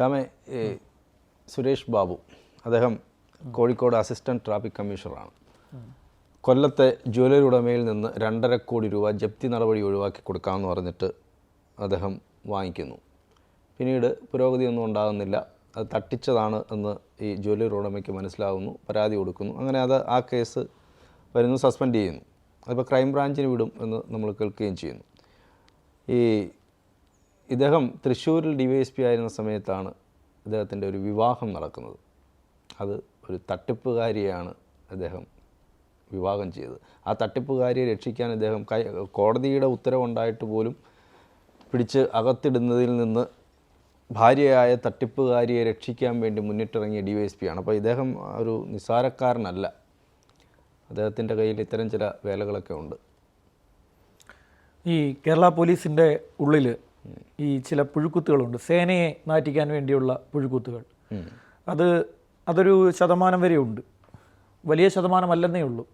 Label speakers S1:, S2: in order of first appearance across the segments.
S1: ശ്യാമെ സുരേഷ് ബാബു അദ്ദേഹം Kozhikode assistant traffic കമ്മീഷണറാണ്. കൊല്ലത്തെ jewellery ഉടമയിൽ നിന്ന് രണ്ടര കോടി രൂപ ജപ്തി നടപടി ഒഴിവാക്കി കൊടുക്കാമെന്ന് പറഞ്ഞിട്ട് അദ്ദേഹം വാങ്ങിക്കുന്നു. പിന്നീട് പുരോഗതിയൊന്നും ഉണ്ടാകുന്നില്ല. അത് തട്ടിച്ചതാണ് എന്ന് ഈ ജ്വല്ലറി ഉടമയ്ക്ക് മനസ്സിലാവുന്നു പരാതി കൊടുക്കുന്നു. അങ്ങനെ അത് ആ കേസ് വരുന്നു സസ്പെൻഡ് ചെയ്യുന്നു. അതിപ്പോൾ ക്രൈംബ്രാഞ്ചിന് വിടും എന്ന് നമ്മൾ കേൾക്കുകയും ചെയ്യുന്നു. ഈ ഇദ്ദേഹം തൃശ്ശൂരിൽ ഡി വൈ എസ് പി ആയിരുന്ന സമയത്താണ് ഇദ്ദേഹത്തിന്റെ ഒരു വിവാഹം നടക്കുന്നത്. അത് ഒരു തട്ടിപ്പുകാരിയാണ് അദ്ദേഹം വിവാഹം ചെയ്തത്. ആ തട്ടിപ്പുകാരിയെ രക്ഷിക്കാൻ അദ്ദേഹം കൈ കോടതിയുടെ ഉത്തരവുണ്ടായിട്ട് പോലും പിടിച്ച് അകത്തിടുന്നതിൽ നിന്ന് ഭാര്യയായ തട്ടിപ്പുകാരിയെ രക്ഷിക്കാൻ വേണ്ടി മുന്നിട്ടിറങ്ങിയ ഡി വൈ എസ് പി ആണ്. അപ്പോൾ ഇദ്ദേഹം ഒരു നിസ്സാരക്കാരനല്ല. അദ്ദേഹത്തിന്റെ കയ്യിൽ ഇത്തരം ചില വേലകളൊക്കെ ഉണ്ട്.
S2: ഈ കേരള പോലീസിന്റെ ഉള്ളിൽ ഈ ചില പുഴുക്കുത്തുകളുണ്ട്. സേനയെ നാറ്റിക്കാൻ വേണ്ടിയുള്ള പുഴുക്കുത്തുകൾ. അത് അതൊരു ശതമാനം വരെ ഉണ്ട്. വലിയ ശതമാനമല്ലെന്നേ ഉള്ളൂ.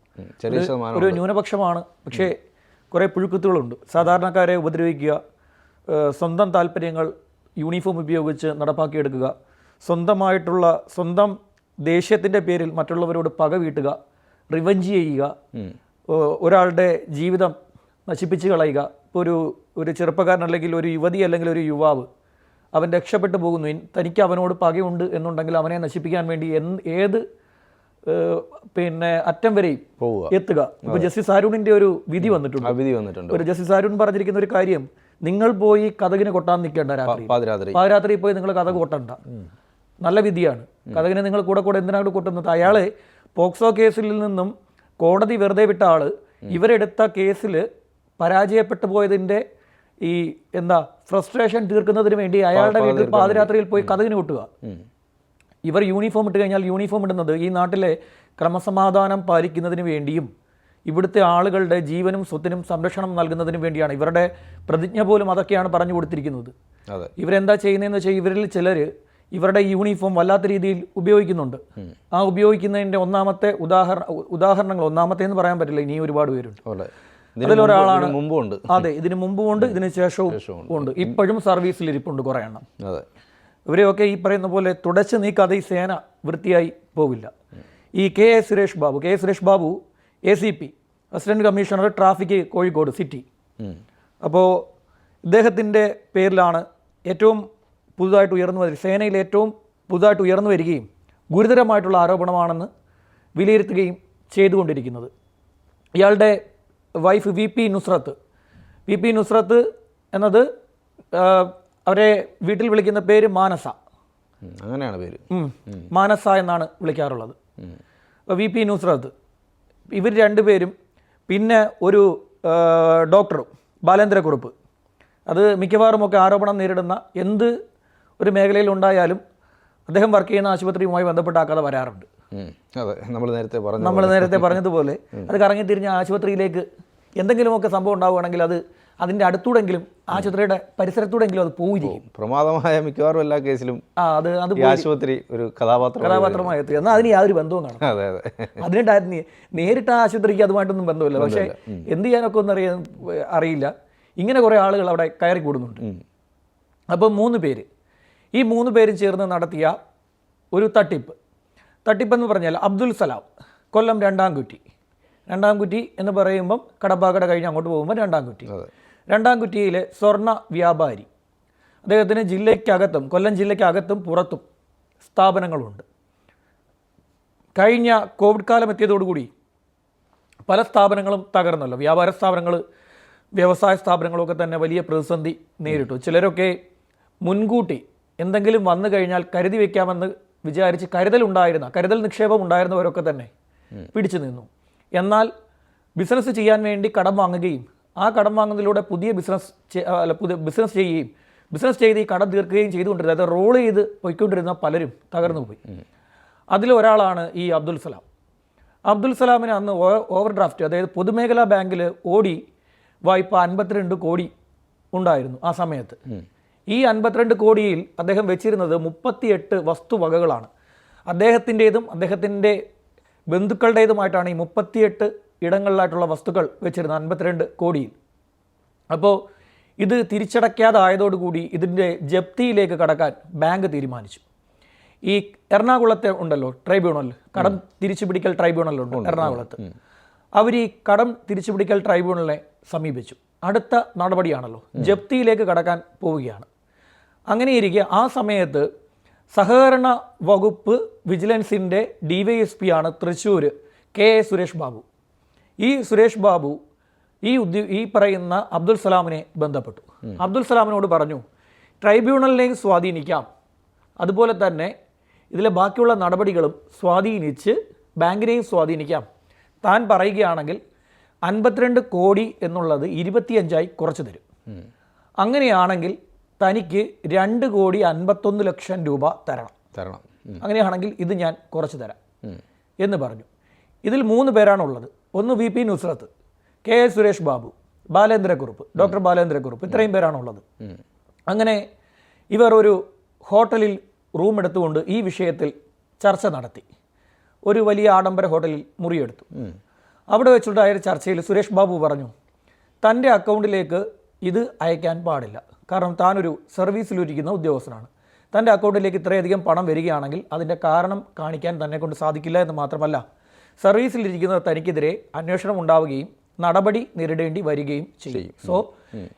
S2: ഒരു ന്യൂനപക്ഷമാണ്. പക്ഷേ കുറേ പുഴുക്കുത്തുകളുണ്ട്. സാധാരണക്കാരെ ഉപദ്രവിക്കുക സ്വന്തം താല്പര്യങ്ങൾ യൂണിഫോം ഉപയോഗിച്ച് നടപ്പാക്കിയെടുക്കുക സ്വന്തമായിട്ടുള്ള സ്വന്തം ദേഷ്യത്തിന്റെ പേരിൽ മറ്റുള്ളവരോട് പക വീട്ടുക റിവഞ്ച് ചെയ്യുക ഒരാളുടെ ജീവിതം നശിപ്പിച്ച് കളയുക. ഇപ്പോൾ ഒരു ഒരു ചെറുപ്പക്കാരൻ അല്ലെങ്കിൽ ഒരു യുവതി അല്ലെങ്കിൽ ഒരു യുവാവ് അവൻ രക്ഷപ്പെട്ടു പോകുന്നു. തനിക്ക് അവനോട് പകയുണ്ട് എന്നുണ്ടെങ്കിൽ അവനെ നശിപ്പിക്കാൻ വേണ്ടി എന്ത് ഏത് പിന്നെ അറ്റം വരെയും
S1: പോവുക.
S2: എത്തുക. ഇപ്പൊ ജസ്റ്റിസ് അരുണിന്റെ ഒരു വിധി വന്നിട്ടുണ്ട്.
S1: വിധി വന്നിട്ടുണ്ട്.
S2: ഒരു ജസ്റ്റിസ് അരുൺ പറഞ്ഞിരിക്കുന്ന ഒരു കാര്യം നിങ്ങൾ പോയി കഥകിനെ കൊട്ടാൻ നിൽക്കേണ്ട രാത്രി.
S1: പാതിരാത്രി.
S2: പാതിരാത്രി പോയി നിങ്ങൾ കഥ കൊട്ടണ്ട. നല്ല വിധിയാണ്. കഥകിനെ നിങ്ങൾ കൂടെ കൂടെ എന്തിനാണ് കൊട്ടുന്നത്? അയാളെ പോക്സോ കേസിൽ നിന്നും കോടതി വെറുതെ വിട്ട ആൾ ഇവരെടുത്ത കേസിൽ പരാജയപ്പെട്ടു പോയതിന്റെ ഈ എന്താ ഫ്രസ്ട്രേഷൻ തീർക്കുന്നതിന് വേണ്ടി അയാളുടെ വീട്ടിൽ പാതിരാത്രിയിൽ പോയി കഥകിന് കൊട്ടുക. ഇവർ യൂണിഫോം ഇട്ട് കഴിഞ്ഞാൽ യൂണിഫോം ഇടുന്നത് ഈ നാട്ടിലെ ക്രമസമാധാനം പാലിക്കുന്നതിന് വേണ്ടിയും ഇവിടുത്തെ ആളുകളുടെ ജീവനും സ്വത്തിനും സംരക്ഷണം നൽകുന്നതിന് വേണ്ടിയാണ് ഇവരുടെ പ്രതിജ്ഞ പോലും അതൊക്കെയാണ് പറഞ്ഞു കൊടുത്തിരിക്കുന്നത്. ഇവരെന്താ ചെയ്യുന്നതെന്ന് വെച്ചാൽ ഇവരിൽ ചിലർ ഇവരുടെ യൂണിഫോം വല്ലാത്ത രീതിയിൽ ഉപയോഗിക്കുന്നുണ്ട്. ആ ഉപയോഗിക്കുന്നതിന്റെ ഒന്നാമത്തെ ഉദാഹരണ ഉദാഹരണങ്ങൾ ഒന്നാമത്തെ എന്ന് പറയാൻ പറ്റില്ല ഇനിയും ഒരുപാട് പേരുണ്ട്. അതിലൊരാളാണ്
S1: മുമ്പുണ്ട്.
S2: അതെ ഇതിന് മുമ്പും ഉണ്ട് ഇതിന് ശേഷവും ഉണ്ട്. ഇപ്പോഴും സർവീസിൽ ഇരിപ്പുണ്ട് കുറേ എണ്ണം.
S1: അതെ.
S2: ഇവരെയൊക്കെ ഈ പറയുന്ന പോലെ തുടച്ച് നീക്കാതെ ഈ സേന വൃത്തിയായി പോവില്ല. ഈ K A Suresh Babu K A Suresh Babu A C P assistant commissioner traffic Kozhikode city. അപ്പോൾ ഇദ്ദേഹത്തിന്റെ പേരിലാണ് ഏറ്റവും പുതുതായിട്ട് ഉയർന്നു വരിക സേനയിൽ ഏറ്റവും പുതുതായിട്ട് ഉയർന്നു വരികയും ഗുരുതരമായിട്ടുള്ള ആരോപണമാണെന്ന് വിലയിരുത്തുകയും ചെയ്തുകൊണ്ടിരിക്കുന്നത്. ഇയാളുടെ wife V P Nusrath. V P Nusrath എന്നത് അവരെ വീട്ടിൽ വിളിക്കുന്ന പേര് മാനസ.
S1: അങ്ങനെയാണ് പേര്.
S2: മാനസ എന്നാണ് വിളിക്കാറുള്ളത്. അപ്പോൾ വി പി നുസ്രത്ത്. ഇവർ രണ്ടുപേരും പിന്നെ ഒരു ഡോക്ടറും ബാലേന്ദ്രക്കുറുപ്പ്. അത് മിക്കവാറും ഒക്കെ ആരോപണം നേരിടുന്ന എന്ത് ഒരു മേഖലയിൽ ഉണ്ടായാലും അദ്ദേഹം വർക്ക് ചെയ്യുന്ന ആശുപത്രിയുമായി ബന്ധപ്പെട്ട ആ കഥ വരാറുണ്ട്
S1: അതെ നമ്മൾ നേരത്തെ പറഞ്ഞു
S2: നമ്മൾ നേരത്തെ പറഞ്ഞതുപോലെ അത് കറങ്ങി തിരിഞ്ഞ ആശുപത്രിയിലേക്ക് എന്തെങ്കിലുമൊക്കെ സംഭവം ഉണ്ടാവുകയാണെങ്കിൽ അത് അതിന്റെ അടുത്തൂടെങ്കിലും ആശുപത്രിയുടെ പരിസരത്തൂടെങ്കിലും അത് പോയിരിക്കും
S1: പ്രമാദമായ മിക്കവാറും എല്ലാ കേസിലും
S2: ആ അത് അത്
S1: ആശുപത്രി ഒരു കഥാപാത്രം
S2: കഥാപാത്രമായി എത്തുക എന്നാൽ അതിന് യാതൊരു ബന്ധവും കാണും.
S1: അതെ അതെ.
S2: അതിന് ഡയ- നേ- നേരിട്ട് ആ ആശുപത്രിക്ക് അതുമായിട്ടൊന്നും ബന്ധമില്ല. പക്ഷേ എന്ത് ചെയ്യാനൊക്കെ ഒന്നും അറിയാൻ അറിയില്ല. ഇങ്ങനെ കുറേ ആളുകൾ അവിടെ കയറി കൂടുന്നുണ്ട്. അപ്പോൾ മൂന്ന് പേര്. ഈ മൂന്ന് പേരും ചേർന്ന് നടത്തിയ ഒരു തട്ടിപ്പ്. തട്ടിപ്പെന്ന് പറഞ്ഞാൽ അബ്ദുൽ സലാം കൊല്ലം രണ്ടാം കുറ്റി. രണ്ടാം കുറ്റി എന്ന് പറയുമ്പം കടപ്പാക്കട കഴിഞ്ഞ് അങ്ങോട്ട് പോകുമ്പോൾ രണ്ടാം കുറ്റി. രണ്ടാം കുറ്റിയിലെ സ്വർണ വ്യാപാരി. അദ്ദേഹത്തിന് ജില്ലയ്ക്കകത്തും കൊല്ലം ജില്ലയ്ക്കകത്തും പുറത്തും സ്ഥാപനങ്ങളുണ്ട്. കഴിഞ്ഞ കോവിഡ് കാലം എത്തിയതോടുകൂടി പല സ്ഥാപനങ്ങളും തകർന്നല്ലോ. വ്യാപാര സ്ഥാപനങ്ങൾ വ്യവസായ സ്ഥാപനങ്ങളൊക്കെ തന്നെ വലിയ പ്രതിസന്ധി നേരിട്ടു. ചിലരൊക്കെ മുൻകൂട്ടി എന്തെങ്കിലും വന്നു കഴിഞ്ഞാൽ കരുതി വയ്ക്കാമെന്ന് വിചാരിച്ച് കരുതലുണ്ടായിരുന്ന കരുതൽ നിക്ഷേപം ഉണ്ടായിരുന്നവരൊക്കെ തന്നെ പിടിച്ചു നിന്നു. എന്നാൽ ബിസിനസ് ചെയ്യാൻ വേണ്ടി കടം വാങ്ങുകയും ആ കടം വാങ്ങുന്നതിലൂടെ പുതിയ ബിസിനസ് അല്ല പുതിയ ബിസിനസ് ചെയ്യുകയും ബിസിനസ് ചെയ്ത് ഈ കടം തീർക്കുകയും ചെയ്തുകൊണ്ടിരുന്നത് അതായത് റോൾ ചെയ്ത് പോയിക്കൊണ്ടിരുന്ന പലരും തകർന്നു പോയി. അതിലൊരാളാണ് ഈ അബ്ദുൽ സലാം. അബ്ദുൽ സലാമിന് അന്ന് ഓവർ ഡ്രാഫ്റ്റ് അതായത് പൊതുമേഖലാ ബാങ്കിൽ ഓടി വായ്പ അൻപത്തിരണ്ട് കോടി ഉണ്ടായിരുന്നു ആ സമയത്ത്. ഈ അൻപത്തിരണ്ട് കോടിയിൽ അദ്ദേഹം വെച്ചിരുന്നത് മുപ്പത്തിയെട്ട് വസ്തുവകകളാണ്. അദ്ദേഹത്തിന്റെതും അദ്ദേഹത്തിന്റെ ബന്ധുക്കളുടേതുമായിട്ടാണ് ഈ മുപ്പത്തിയെട്ട് ഇടങ്ങളിലായിട്ടുള്ള വസ്തുക്കൾ വെച്ചിരുന്നത് അൻപത്തിരണ്ട് കോടിയിൽ. അപ്പോൾ ഇത് തിരിച്ചടയ്ക്കാതായതോടുകൂടി ഇതിന്റെ ജപ്തിയിലേക്ക് കടക്കാൻ ബാങ്ക് തീരുമാനിച്ചു. ഈ എറണാകുളത്തെ ഉണ്ടല്ലോ ട്രൈബ്യൂണൽ കടം തിരിച്ചുപിടിക്കൽ ട്രൈബ്യൂണൽ ഉണ്ട് എറണാകുളത്ത്. അവർ ഈ കടം തിരിച്ചുപിടിക്കൽ ട്രൈബ്യൂണലിനെ സമീപിച്ചു. അടുത്ത നടപടിയാണല്ലോ ജപ്തിയിലേക്ക് കടക്കാൻ പോവുകയാണ്. അങ്ങനെയിരിക്കെ ആ സമയത്ത് സഹകരണ വകുപ്പ് വിജിലൻസിന്റെ ഡി വൈ എസ് പി ആണ് തൃശ്ശൂർ കെ എ സുരേഷ് ബാബു. ഈ സുരേഷ് ബാബു ഈ ഉദ്യോ ഈ പറയുന്ന അബ്ദുൽ സലാമിനെ ബന്ധപ്പെട്ടു. അബ്ദുൽ സലാമിനോട് പറഞ്ഞു ട്രൈബ്യൂണലിനെ സ്വാധീനിക്കാം. അതുപോലെ തന്നെ ഇതിലെ ബാക്കിയുള്ള നടപടികളും സ്വാധീനിച്ച് ബാങ്കിനെയും സ്വാധീനിക്കാം. താൻ പറയുകയാണെങ്കിൽ അൻപത്തിരണ്ട് കോടി എന്നുള്ളത് ഇരുപത്തിയഞ്ചായി കുറച്ച് തരും. അങ്ങനെയാണെങ്കിൽ തനിക്ക് രണ്ട് കോടി അൻപത്തൊന്ന് ലക്ഷം രൂപ തരണം.
S1: തരണം.
S2: അങ്ങനെയാണെങ്കിൽ ഇത് ഞാൻ കുറച്ച് തരാം. എന്ന് പറഞ്ഞു. ഇതിൽ മൂന്ന് പേരാണുള്ളത് ഒന്ന് V P Nusrath K S Suresh Babu Balendrakurup doctor Balendrakurup. ഇത്രയും പേരാണുള്ളത് അങ്ങനെ ഇവർ ഒരു ഹോട്ടലിൽ റൂം എടുത്തുകൊണ്ട് ഈ വിഷയത്തിൽ ചർച്ച നടത്തി. ഒരു വലിയ ആഡംബര ഹോട്ടലിൽ മുറിയെടുത്തു. അവിടെ വെച്ചുണ്ടായ ചർച്ചയിൽ സുരേഷ് ബാബു പറഞ്ഞു തന്റെ അക്കൗണ്ടിലേക്ക് ഇത് അയക്കാൻ പാടില്ല. കാരണം താനൊരു സർവീസിലിരിക്കുന്ന ഉദ്യോഗസ്ഥനാണ്. തന്റെ അക്കൗണ്ടിലേക്ക് ഇത്രയധികം പണം വരികയാണെങ്കിൽ അതിന്റെ കാരണം കാണിക്കാൻ തന്നെ കൊണ്ട് സാധിക്കില്ല എന്ന് മാത്രമല്ല സർവീസിലിരിക്കുന്ന തനിക്കെതിരെ അന്വേഷണം ഉണ്ടാവുകയും നടപടി നേരിടേണ്ടി വരികയും ചെയ്യും. സോ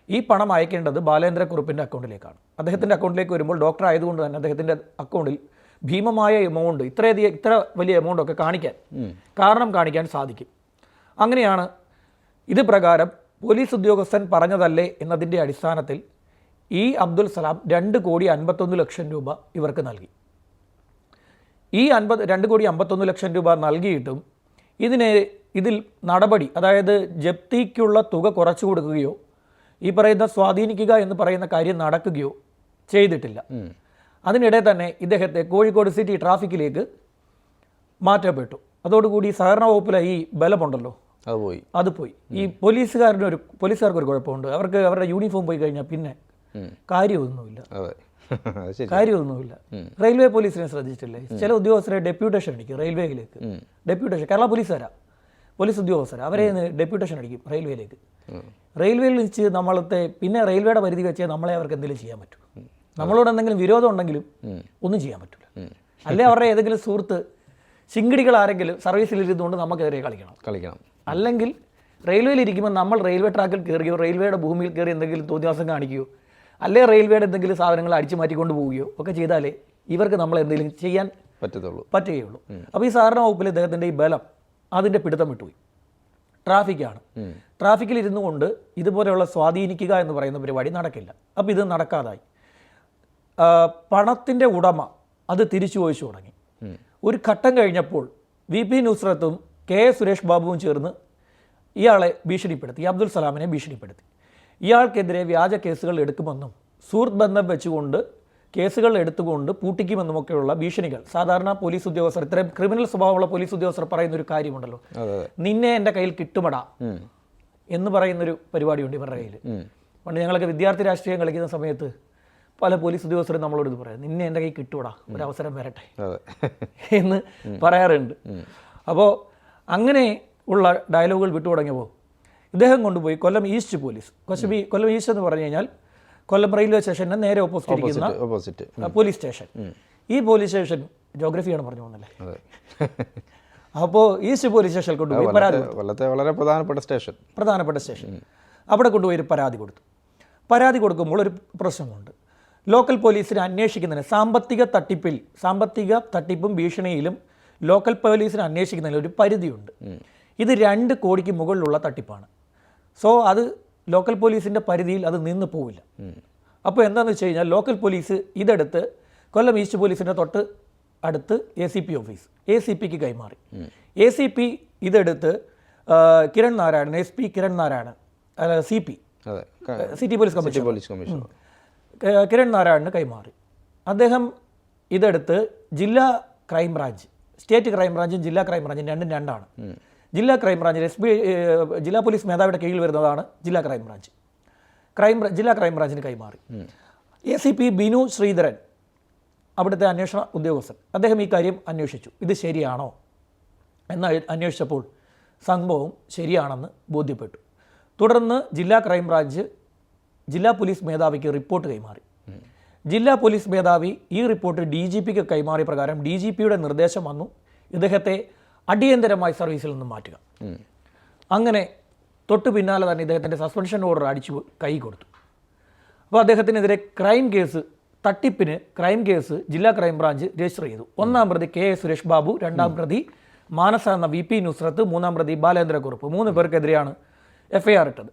S2: ഈ പണം അയക്കേണ്ടത് ബാലേന്ദ്രക്കുറുപ്പിന്റെ അക്കൗണ്ടിലേക്കാണ്. അദ്ദേഹത്തിന്റെ അക്കൗണ്ടിലേക്ക് വരുമ്പോൾ ഡോക്ടർ ആയതുകൊണ്ട് തന്നെ അദ്ദേഹത്തിന്റെ അക്കൗണ്ടിൽ ഭീമമായ എമൗണ്ട് ഇത്രയധികം ഇത്ര വലിയ എമൗണ്ട് ഒക്കെ കാണിക്കാൻ കാരണം കാണിക്കാൻ സാധിക്കും. അങ്ങനെയാണ് ഇത് പ്രകാരം പോലീസ് ഉദ്യോഗസ്ഥൻ പറഞ്ഞതല്ലേ എന്നതിന്റെ അടിസ്ഥാനത്തിൽ ഈ അബ്ദുൽ സലാം രണ്ട് കോടി അൻപത്തൊന്ന് ലക്ഷം രൂപ ഇവർക്ക് നൽകി. ഈ അൻപത് രണ്ട് കോടി അമ്പത്തൊന്ന് ലക്ഷം രൂപ നൽകിയിട്ടും ഇതിനെ ഇതിൽ നടപടി അതായത് ജപ്തിക്കുള്ള തുക കുറച്ചു കൊടുക്കുകയോ ഈ പറയുന്ന സ്വാധീനിക്കുക എന്ന് പറയുന്ന കാര്യം നടക്കുകയോ ചെയ്തിട്ടില്ല. അതിനിടെ തന്നെ ഇദ്ദേഹത്തെ കോഴിക്കോട് സിറ്റി ട്രാഫിക്കിലേക്ക് മാറ്റപ്പെട്ടു. അതോടുകൂടി സഹകരണ വകുപ്പിലെ ഈ ബലമുണ്ടല്ലോ
S1: അത് പോയി.
S2: അത് പോയി. ഈ പോലീസുകാരനൊരു പോലീസുകാർക്ക് ഒരു കുഴപ്പമുണ്ട്. അവർക്ക് അവരുടെ യൂണിഫോം പോയി കഴിഞ്ഞാൽ പിന്നെ കാര്യമൊന്നുമില്ല. കാര്യമൊന്നുമില്ല. റെയിൽവേ പോലീസിനെ ശ്രദ്ധിച്ചിട്ടില്ലേ? ചില ഉദ്യോഗസ്ഥരെ ഡെപ്യൂട്ടേഷൻ അടിക്കും റെയിൽവേയിലേക്ക്. ഡെപ്യൂട്ടേഷൻ കേരള പോലീസ് പോലീസുകാരാ. പോലീസ് ഉദ്യോഗസ്ഥരാ. അവരെ ഡെപ്യൂട്ടേഷൻ അടിക്കും റെയിൽവേയിലേക്ക്. റെയിൽവേയിൽ വെച്ച് നമ്മളത്തെ പിന്നെ റെയിൽവേയുടെ പരിധി വെച്ചേ നമ്മളെ അവർക്ക് എന്തെങ്കിലും ചെയ്യാൻ പറ്റൂ. നമ്മളോട് എന്തെങ്കിലും വിരോധം ഉണ്ടെങ്കിലും ഒന്നും ചെയ്യാൻ പറ്റില്ല അല്ലെ അവരുടെ ഏതെങ്കിലും സുഹൃത്ത് ചിങ്കിടികൾ ആരെങ്കിലും സർവീസിലിരുന്നുകൊണ്ട് നമുക്കെതിരെ കളിക്കണം.
S1: കളിക്കണം.
S2: അല്ലെങ്കിൽ റെയിൽവേയിൽ ഇരിക്കുമ്പോൾ നമ്മൾ റെയിൽവേ ട്രാക്കിൽ കയറിയോ റെയിൽവേയുടെ ഭൂമിയിൽ കയറി എന്തെങ്കിലും തോന്നിവാസം കാണിക്കുകയോ അല്ലെ റെയിൽവേയുടെ എന്തെങ്കിലും സാധനങ്ങൾ അടിച്ചു മാറ്റിക്കൊണ്ട് പോവുകയോ ഒക്കെ ചെയ്താലേ ഇവർക്ക് നമ്മൾ എന്തെങ്കിലും ചെയ്യാൻ
S1: പറ്റത്തുള്ളൂ.
S2: പറ്റുകയുള്ളൂ. അപ്പോൾ ഈ സാധാരണ വകുപ്പിൽ ഇദ്ദേഹത്തിന്റെ ഈ ബലം അതിന്റെ പിടുത്തം വിട്ടുപോയി. ട്രാഫിക്കാണ്. ട്രാഫിക്കിൽ ഇരുന്നു കൊണ്ട് ഇതുപോലെയുള്ള സ്വാധീനിക്കുക എന്ന് പറയുന്ന പരിപാടി നടക്കില്ല. അപ്പോൾ ഇത് നടക്കാതായി. പണത്തിന്റെ ഉടമ അത് തിരിച്ചു ചോദിച്ചു തുടങ്ങി. ഒരു ഘട്ടം കഴിഞ്ഞപ്പോൾ വി പി നുസ്രത്തും കെ സുരേഷ് ബാബുവും ചേർന്ന് ഇയാളെ ഭീഷണിപ്പെടുത്തി അബ്ദുൽ സലാമിനെ ഭീഷണിപ്പെടുത്തി. ഇയാൾക്കെതിരെ വ്യാജ കേസുകൾ എടുക്കുമെന്നും സുഹൃത്ത് ബന്ധം വെച്ചുകൊണ്ട് കേസുകൾ എടുത്തുകൊണ്ട് പൂട്ടിക്കുമെന്നുമൊക്കെയുള്ള ഭീഷണികൾ. സാധാരണ പോലീസ് ഉദ്യോഗസ്ഥർ ഇത്രയും ക്രിമിനൽ സ്വഭാവമുള്ള പോലീസ് ഉദ്യോഗസ്ഥർ പറയുന്ന ഒരു കാര്യമുണ്ടല്ലോ നിന്നെ എന്റെ കയ്യിൽ കിട്ടുമടാ എന്ന് പറയുന്നൊരു പരിപാടിയുണ്ട് ഇവരുടെ കയ്യിൽ. പണ്ട് ഞങ്ങളൊക്കെ വിദ്യാർത്ഥി രാഷ്ട്രീയം കളിക്കുന്ന സമയത്ത് പല പോലീസ് ഉദ്യോഗസ്ഥരും നമ്മളോട് ഇത് പറയാം നിന്നെ എന്റെ കയ്യിൽ കിട്ടൂടാ ഒരു അവസരം വരട്ടെ എന്ന് പറയാറുണ്ട്. അപ്പോൾ അങ്ങനെ ഉള്ള ഡയലോഗുകൾ വിട്ടു തുടങ്ങിയപ്പോൾ ഇദ്ദേഹം കൊണ്ടുപോയി Kollam east police. Kollam Kollam east എന്ന് പറഞ്ഞു കഴിഞ്ഞാൽ കൊല്ലം റെയിൽവേ സ്റ്റേഷന് നേരെ ഓപ്പോസിറ്റ് ഇരിക്കുന്ന
S1: ഓപ്പോസിറ്റ്
S2: പോലീസ് സ്റ്റേഷൻ. ഈ പോലീസ് സ്റ്റേഷൻ ജോഗ്രഫിയാണ് പറഞ്ഞു പോകുന്നല്ലേ അപ്പോൾ ഈസ്റ്റ് പോലീസ് സ്റ്റേഷനിൽ കൊണ്ടുപോയി പരാതി
S1: കൊല്ലത്തെ വളരെ പ്രധാനപ്പെട്ട സ്റ്റേഷൻ.
S2: പ്രധാനപ്പെട്ട സ്റ്റേഷൻ. അവിടെ കൊണ്ടുപോയി ഒരു പരാതി കൊടുത്തു. പരാതി കൊടുക്കുമ്പോൾ ഒരു പ്രശ്നമുണ്ട്. ലോക്കൽ പോലീസിനെ അന്വേഷിക്കുന്നതിന് സാമ്പത്തിക തട്ടിപ്പിൽ സാമ്പത്തിക തട്ടിപ്പും ഭീഷണിയിലും ലോക്കൽ പോലീസിനെ അന്വേഷിക്കുന്നതിൽ ഒരു പരിധിയുണ്ട്. ഇത് രണ്ട് കോടിക്ക് മുകളിലുള്ള തട്ടിപ്പാണ്. സോ അത് ലോക്കൽ പോലീസിന്റെ പരിധിയിൽ അത് നിന്ന് പോവില്ല. അപ്പോൾ എന്താണെന്ന് വെച്ച് കഴിഞ്ഞാൽ ലോക്കൽ പോലീസ് ഇതെടുത്ത് കൊല്ലം ഈസ്റ്റ് പോലീസിന്റെ തൊട്ട് അടുത്ത് A C P office A C പിക്ക് കൈമാറി. എ സി പി ഇതെടുത്ത് Kiran Narayanan S P Kiran Narayanan C P city police commission
S1: police
S2: commission Kiran നാരായണന് കൈമാറി. അദ്ദേഹം ഇതെടുത്ത് ജില്ലാ ക്രൈം ബ്രാഞ്ച് സ്റ്റേറ്റ് ക്രൈം ബ്രാഞ്ചും ജില്ലാ ക്രൈം ബ്രാഞ്ചും രണ്ടും രണ്ടാണ്. ജില്ലാ ക്രൈം ബ്രാഞ്ചിൽ എസ് ബി ജില്ലാ പോലീസ് മേധാവിയുടെ കീഴിൽ വരുന്നതാണ് ജില്ലാ ക്രൈംബ്രാഞ്ച് ക്രൈം ജില്ലാ ക്രൈംബ്രാഞ്ചിന് കൈമാറി. A C P Binu Sreedharan അവിടുത്തെ അന്വേഷണ ഉദ്യോഗസ്ഥൻ അദ്ദേഹം ഈ കാര്യം അന്വേഷിച്ചു. ഇത് ശരിയാണോ? എന്ന് അന്വേഷിച്ചപ്പോൾ സംഭവം ശരിയാണെന്ന് ബോധ്യപ്പെട്ടു. തുടർന്ന് ജില്ലാ പോലീസ് മേധാവിക്ക് റിപ്പോർട്ട് കൈമാറി. ജില്ലാ പോലീസ് മേധാവി ഈ റിപ്പോർട്ട് ഡി ജി പിക്ക് കൈമാറിയ പ്രകാരം ഡി ജി പിയുടെ നിർദ്ദേശം വന്നു. ഇദ്ദേഹത്തെ അടിയന്തരമായി സർവീസിൽ നിന്ന് മാറ്റുക. അങ്ങനെ തൊട്ട് പിന്നാലെ തന്നെ ഇദ്ദേഹത്തിന്റെ സസ്പെൻഷൻ ഓർഡർ അടിച്ചു കൈ കൊടുത്തു. അപ്പോൾ അദ്ദേഹത്തിനെതിരെ ക്രൈം കേസ് തട്ടിപ്പിന് ക്രൈം കേസ് ജില്ലാ ക്രൈം ബ്രാഞ്ച് രജിസ്റ്റർ ചെയ്തു. ഒന്നാം പ്രതി കെ എസ് സുരേഷ് ബാബു രണ്ടാം പ്രതി മാനസ എന്ന വി പി നുസ്രത്ത് മൂന്നാം പ്രതി ബാലേന്ദ്രക്കുറുപ്പ്. മൂന്ന് പേർക്കെതിരെയാണ് എഫ് ഐ ആർ ഇട്ടത്.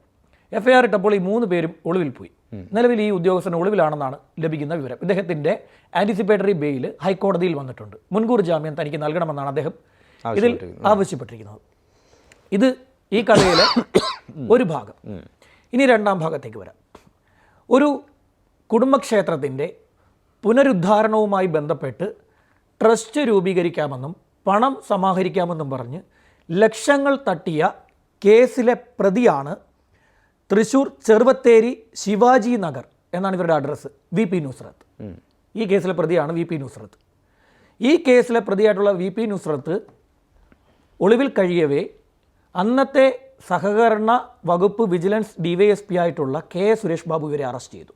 S2: എഫ് ഐ ആർ ഇട്ടപ്പോൾ ഈ മൂന്ന് പേരും ഒളിവിൽ പോയി. നിലവിൽ ഈ ഉദ്യോഗസ്ഥൻ ഒളിവിലാണെന്നാണ് ലഭിക്കുന്ന വിവരം. ഇദ്ദേഹത്തിന്റെ ആന്റിസിപ്പേറ്ററി ബെയിൽ ഹൈക്കോടതിയിൽ വന്നിട്ടുണ്ട്. മുൻകൂർ ജാമ്യം തനിക്ക് നൽകണമെന്നാണ് അദ്ദേഹം ഇതിൽ ആവശ്യപ്പെട്ടിരിക്കുന്നത്. ഇത് ഈ കഥയിലെ ഒരു ഭാഗം. ഇനി രണ്ടാം ഭാഗത്തേക്ക് വരാം. ഒരു കുടുംബക്ഷേത്രത്തിന്റെ പുനരുദ്ധാരണവുമായി ബന്ധപ്പെട്ട് ട്രസ്റ്റ് രൂപീകരിക്കാമെന്നും പണം സമാഹരിക്കാമെന്നും പറഞ്ഞ് ലക്ഷങ്ങൾ തട്ടിയ കേസിലെ പ്രതിയാണ് തൃശൂർ ചെറുവത്തേരി ശിവാജി നഗർ എന്നാണ് ഇവരുടെ അഡ്രസ്സ് വി പി നുസ്രത്ത് ഈ കേസിലെ പ്രതിയാണ് വി പി നുസ്രത്ത് ഈ കേസിലെ പ്രതിയായിട്ടുള്ള വി പി നുസ്രത്ത് ഒളിവിൽ കഴിയവേ അന്നത്തെ സഹകരണ വകുപ്പ് വിജിലൻസ് ഡിവൈഎസ്പി ആയിട്ടുള്ള കെ സുരേഷ് ബാബു ഇവരെ അറസ്റ്റ് ചെയ്തു.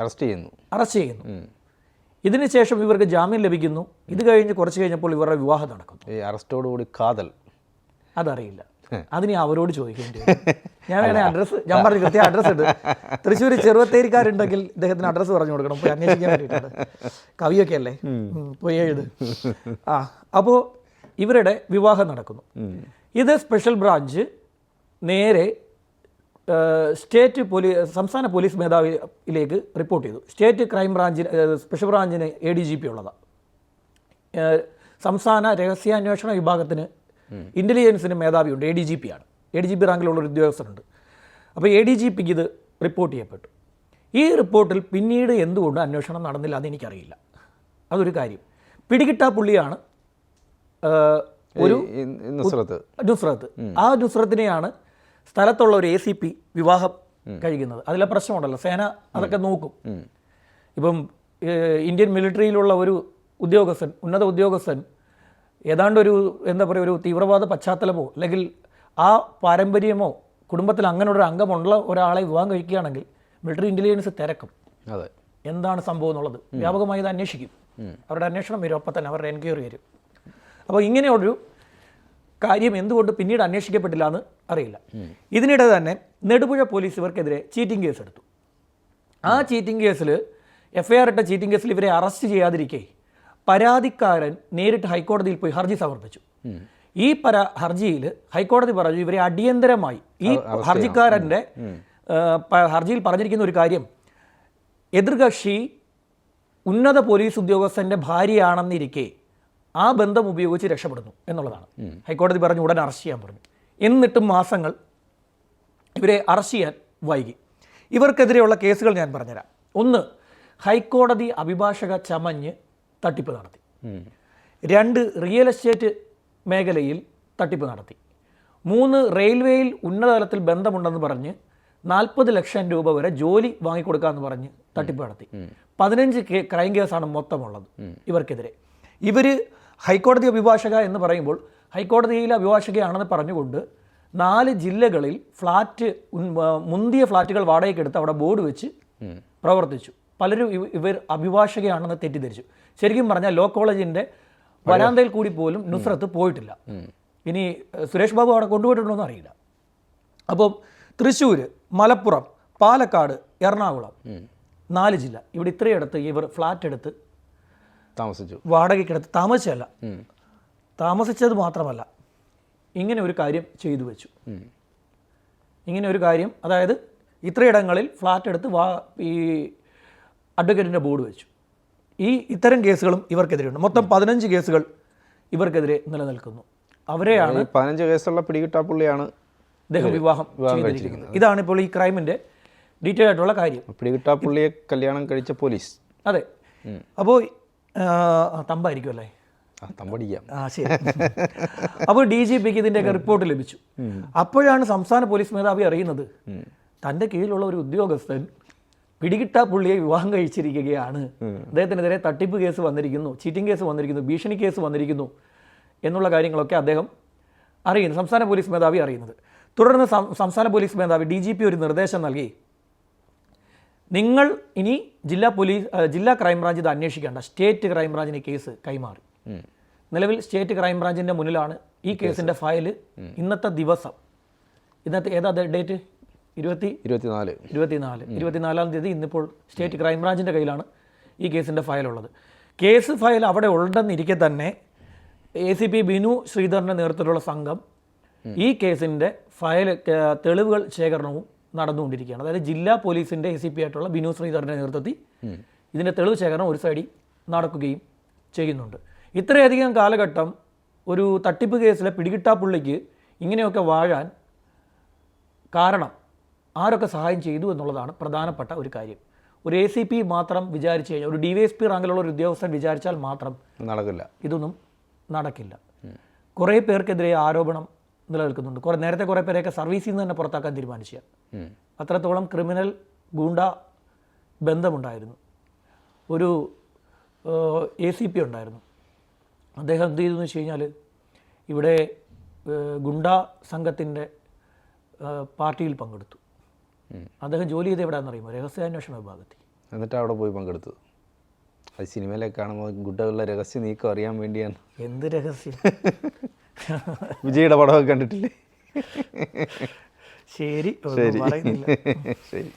S1: അറസ്റ്റ് ചെയ്യുന്നു.
S2: അറസ്റ്റ് ചെയ്യുന്നു. ഇതിനുശേഷം ഇവർക്ക് ജാമ്യം ലഭിക്കുന്നു. ഇത് കഴിഞ്ഞ് കുറച്ച് കഴിഞ്ഞപ്പോൾ ഇവരുടെ വിവാഹം നടക്കുന്നു.
S1: ഈ അറസ്റ്റോടുകൂടി കാതൽ.
S2: അതറിയില്ല. അതിന് അവരോട് ചോദിക്കേണ്ടി ഞാൻ വേണേ അഡ്രസ്സ് ഞാൻ പറഞ്ഞു കൃത്യം അഡ്രസ്സ് ഉണ്ട് തൃശ്ശൂർ ചെറുവത്തേരിക്കാരുണ്ടെങ്കിൽ ഇദ്ദേഹത്തിന് അഡ്രസ്സ് പറഞ്ഞു കൊടുക്കണം. പോയി അന്വേഷിക്കാൻ വേണ്ടിയിട്ടുണ്ട്. കവിയൊക്കെ അല്ലേ? പോയി എഴുത്. ആ അപ്പോൾ ഇവരുടെ വിവാഹം നടക്കുന്നു. ഇത് സ്പെഷ്യൽ ബ്രാഞ്ച് നേരെ സ്റ്റേറ്റ് പോലീസ് സംസ്ഥാന പോലീസ് മേധാവിയിലേക്ക് റിപ്പോർട്ട് ചെയ്തു. സ്റ്റേറ്റ് ക്രൈം ബ്രാഞ്ചിന് സ്പെഷ്യൽ ബ്രാഞ്ചിന് എ ഡി ജി പി ഉള്ളതാണ് സംസ്ഥാന രഹസ്യാന്വേഷണ വിഭാഗത്തിന് ഇന്റലിജൻസിന് മേധാവിയുണ്ട് എ ഡി ജി പി ആണ്. എ ഡി ജി പി റാങ്കിലുള്ള ഒരു ഉദ്യോഗസ്ഥനുണ്ട്. അപ്പോൾ എ ഡി ജി പിക്ക് ഇത് റിപ്പോർട്ട് ചെയ്യപ്പെട്ടു. ഈ റിപ്പോർട്ടിൽ പിന്നീട് എന്തുകൊണ്ട് അന്വേഷണം നടന്നില്ല എന്ന് എനിക്കറിയില്ല. അതൊരു കാര്യം. പിടികിട്ടാ പുള്ളിയാണ് ഒരു
S1: നുസ്രത്ത്.
S2: നുസ്രത്ത്. ആ നുസ്രത്തിനെയാണ് സ്ഥലത്തുള്ള ഒരു എ സി പി വിവാഹം കഴിക്കുന്നത്. അതിലെ പ്രശ്നമുണ്ടല്ലോ സേന അതൊക്കെ നോക്കും. ഇപ്പം ഇന്ത്യൻ മിലിറ്ററിയിലുള്ള ഒരു ഉദ്യോഗസ്ഥൻ ഉന്നത ഉദ്യോഗസ്ഥൻ ഏതാണ്ട് ഒരു എന്താ പറയുക ഒരു തീവ്രവാദ പശ്ചാത്തലമോ അല്ലെങ്കിൽ ആ പാരമ്പര്യമോ കുടുംബത്തിൽ അങ്ങനെ ഒരു അംഗമുള്ള ഒരാളെ വിവാഹം കഴിക്കുകയാണെങ്കിൽ മിലിറ്ററി ഇന്റലിജൻസ് തിരക്കും.
S1: അതെ.
S2: എന്താണ് സംഭവം എന്നുള്ളത്? വ്യാപകമായി ഇത് അന്വേഷിക്കും. അവരുടെ അന്വേഷണം വരും. അപ്പം തന്നെ അവരുടെ എൻക്വയറി വരും. അപ്പോൾ ഇങ്ങനെയൊരു കാര്യം എന്തുകൊണ്ട് പിന്നീട് അന്വേഷിക്കപ്പെട്ടില്ല എന്ന് അറിയില്ല ഇതിനിടെ തന്നെ നെടുപുഴ പോലീസ് ഇവർക്കെതിരെ ചീറ്റിംഗ് കേസ് എടുത്തു. ആ ചീറ്റിംഗ് കേസിൽ എഫ് ഐ ആർ ഇട്ട ചീറ്റിംഗ് കേസിൽ ഇവരെ അറസ്റ്റ് ചെയ്യാതിരിക്കെ പരാതിക്കാരൻ നേരിട്ട് ഹൈക്കോടതിയിൽ പോയി ഹർജി സമർപ്പിച്ചു. ഈ പര ഹർജിയിൽ ഹൈക്കോടതി പറഞ്ഞു ഇവരെ അടിയന്തരമായി ഈ ഹർജിക്കാരന്റെ ഹർജിയിൽ പറഞ്ഞിരിക്കുന്ന ഒരു കാര്യം എതിർകക്ഷി ഉന്നത പോലീസ് ഉദ്യോഗസ്ഥന്റെ ഭാര്യയാണെന്നിരിക്കെ ആ ബന്ധം ഉപയോഗിച്ച് രക്ഷപ്പെടുന്നു എന്നുള്ളതാണ്. ഹൈക്കോടതി പറഞ്ഞു ഉടൻ അറസ്റ്റ് ചെയ്യാൻ പറഞ്ഞു. എന്നിട്ടും മാസങ്ങൾ ഇവരെ അറസ്റ്റ് ചെയ്യാൻ വൈകി. ഇവർക്കെതിരെയുള്ള കേസുകൾ ഞാൻ പറഞ്ഞുതരാം. ഒന്ന് ഹൈക്കോടതി അഭിഭാഷക ചമഞ്ഞ് തട്ടിപ്പ് നടത്തി. രണ്ട് റിയൽ എസ്റ്റേറ്റ് മേഖലയിൽ തട്ടിപ്പ് നടത്തി. മൂന്ന് റെയിൽവേയിൽ ഉന്നതതലത്തിൽ ബന്ധമുണ്ടെന്ന് പറഞ്ഞ് നാൽപ്പത് ലക്ഷം രൂപ വരെ ജോലി വാങ്ങിക്കൊടുക്കാമെന്ന് പറഞ്ഞ് തട്ടിപ്പ് നടത്തി. പതിനഞ്ച് ക്രൈം കേസാണ് മൊത്തമുള്ളത് ഇവർക്കെതിരെ. ഇവർ ഹൈക്കോടതി അഭിഭാഷക എന്ന് പറയുമ്പോൾ ഹൈക്കോടതിയിലെ അഭിഭാഷകയാണെന്ന് പറഞ്ഞുകൊണ്ട് നാല് ജില്ലകളിൽ ഫ്ലാറ്റ് മുന്തിയ ഫ്ലാറ്റുകൾ വാടകയ്ക്കെടുത്ത് അവിടെ ബോർഡ് വെച്ച് പ്രവർത്തിച്ചു. പലരും ഇവർ അഭിഭാഷകയാണെന്ന് തെറ്റിദ്ധരിച്ചു. ശരിക്കും പറഞ്ഞാൽ ലോ കോളേജിന്റെ വരാന്തയിൽ കൂടി പോലും നുസ്രത്ത് പോയിട്ടില്ല. ഇനി സുരേഷ് ബാബു അവിടെ കൊണ്ടുപോയിട്ടുണ്ടോ എന്ന് അറിയില്ല. അപ്പോൾ തൃശ്ശൂർ മലപ്പുറം പാലക്കാട് എറണാകുളം നാല് ജില്ല. ഇവിടെ ഇത്രയിടത്ത് ഇവർ ഫ്ലാറ്റ് എടുത്ത്
S1: താമസിച്ചു.
S2: വാടകയ്ക്കെടുത്ത് താമസിച്ചല്ല താമസിച്ചത് മാത്രമല്ല ഇങ്ങനെ ഒരു കാര്യം ചെയ്തു വെച്ചു. ഇങ്ങനെ ഒരു കാര്യം അതായത് ഇത്രയിടങ്ങളിൽ ഫ്ലാറ്റ് എടുത്ത് വാ ഈ അഡ്വക്കേറ്റിന്റെ ബോർഡ് വെച്ചു. ഈ ഇത്തരം കേസുകളും ഇവർക്കെതിരെയുണ്ട്. മൊത്തം പതിനഞ്ച് കേസുകൾ ഇവർക്കെതിരെ നിലനിൽക്കുന്നു. അവരെയാണ്
S1: പതിനഞ്ച് കേസുള്ള പിടികിട്ടാ പുള്ളിയാണ്
S2: അദ്ദേഹം വിവാഹം ചെയ്തിരിക്കുന്നത്. ഇതാണ് ഇപ്പോൾ ഈ ക്രൈമിന്റെ ഡീറ്റെയിൽ ആയിട്ടുള്ള കാര്യം.
S1: പിടികിട്ടാ പുള്ളിയെ കല്യാണം കഴിച്ച പോലീസ്.
S2: അതെ. അപ്പോൾ തമ്പായിരിക്കും അല്ലേ?
S1: തമ്പടിക്കാം.
S2: ആ ശരി. അപ്പോൾ ഡി ജി പിക്ക് ഇതിന്റെയൊക്കെ റിപ്പോർട്ട് ലഭിച്ചു. അപ്പോഴാണ് സംസ്ഥാന പോലീസ് മേധാവി അറിയുന്നത് തന്റെ കീഴിലുള്ള ഒരു ഉദ്യോഗസ്ഥൻ പിടികിട്ടാ പുള്ളിയെ വിവാഹം കഴിച്ചിരിക്കുകയാണ്. അദ്ദേഹത്തിനെതിരെ തട്ടിപ്പ് കേസ് വന്നിരിക്കുന്നു ചീറ്റിംഗ് കേസ് വന്നിരിക്കുന്നു ഭീഷണി കേസ് വന്നിരിക്കുന്നു എന്നുള്ള കാര്യങ്ങളൊക്കെ അദ്ദേഹം അറിയുന്നു. സംസ്ഥാന പോലീസ് മേധാവി അറിയുന്നത്. തുടർന്ന് സംസ്ഥാന പോലീസ് മേധാവി ഡി ജി പി ഒരു നിർദ്ദേശം നൽകി. നിങ്ങൾ ഇനി ജില്ലാ പോലീസ് ജില്ലാ ക്രൈംബ്രാഞ്ച് ഇത് അന്വേഷിക്കേണ്ട. സ്റ്റേറ്റ് ക്രൈംബ്രാഞ്ചിന് കേസ് കൈമാറി. നിലവിൽ സ്റ്റേറ്റ് ക്രൈംബ്രാഞ്ചിന്റെ മുന്നിലാണ് ഈ കേസിന്റെ ഫയൽ ഇന്നത്തെ ദിവസം. ഇന്നത്തെ ഏതാ ഡേറ്റ്? ഇരുപത്തി
S1: ഇരുപത്തിനാല്.
S2: ഇരുപത്തിനാല്. ഇരുപത്തിനാലാം തീയതി ഇന്നിപ്പോൾ സ്റ്റേറ്റ് ക്രൈംബ്രാഞ്ചിന്റെ കയ്യിലാണ് ഈ കേസിന്റെ ഫയലുള്ളത്. കേസ് ഫയൽ അവിടെ ഉണ്ടെന്നിരിക്കെ തന്നെ എ സി പി ബിനു ശ്രീധറിന്റെ നേതൃത്വത്തിലുള്ള സംഘം ഈ കേസിന്റെ ഫയൽ തെളിവുകൾ ശേഖരണവും നടന്നുകൊണ്ടിരിക്കുകയാണ്. അതായത് ജില്ലാ പോലീസിന്റെ എ സി പി ആയിട്ടുള്ള ബിനു ശ്രീധറിന്റെ നേതൃത്വത്തിൽ ഇതിന്റെ തെളിവ് ശേഖരണം ഒരു സൈഡിൽ നടക്കുകയും ചെയ്യുന്നുണ്ട്. ഇത്രയധികം കാലഘട്ടം ഒരു തട്ടിപ്പ് കേസിലെ പിടികിട്ടാപ്പുള്ളിക്ക് ഇങ്ങനെയൊക്കെ വാഴാൻ കാരണം ആരൊക്കെ സഹായം ചെയ്തു എന്നുള്ളതാണ് പ്രധാനപ്പെട്ട ഒരു കാര്യം. ഒരു എ സി പി മാത്രം വിചാരിച്ചു കഴിഞ്ഞാൽ ഒരു ഡി വൈ എസ് പി റാങ്കിലുള്ള ഒരു ഉദ്യോഗസ്ഥൻ വിചാരിച്ചാൽ മാത്രം
S1: നടക്കില്ല.
S2: ഇതൊന്നും നടക്കില്ല. കുറേ പേർക്കെതിരെ ആരോപണം നിലനിൽക്കുന്നുണ്ട്. കുറേ നേരത്തെ കുറേ പേരെയൊക്കെ സർവീസിൽ നിന്ന് തന്നെ പുറത്താക്കാൻ തീരുമാനിച്ച അത്രത്തോളം ക്രിമിനൽ ഗൂണ്ട ബന്ധമുണ്ടായിരുന്നു. ഒരു എ സി പി ഉണ്ടായിരുന്നു. അദ്ദേഹം എന്ത് ചെയ്തു എന്ന് വെച്ച് കഴിഞ്ഞാൽ ഇവിടെ ഗുണ്ട സംഘത്തിന്റെ പാർട്ടിയിൽ പങ്കെടുത്തു. അദ്ദേഹം ജോലി ചെയ്ത് എവിടെയാണെന്ന് അറിയുമോ? രഹസ്യാന്വേഷണ വിഭാഗത്തിൽ.
S1: എന്നിട്ട് അവിടെ പോയി പങ്കെടുത്തു. അത് സിനിമയിലൊക്കെ കാണുമ്പോൾ ഗുഡകളുടെ രഹസ്യം നീക്കം അറിയാൻ വേണ്ടിയാണ്.
S2: എന്ത് രഹസ്യം?
S1: വിജയുടെ പടമൊക്കെ കണ്ടിട്ടില്ലേ?
S2: ശരി ശരി.
S1: ശരി.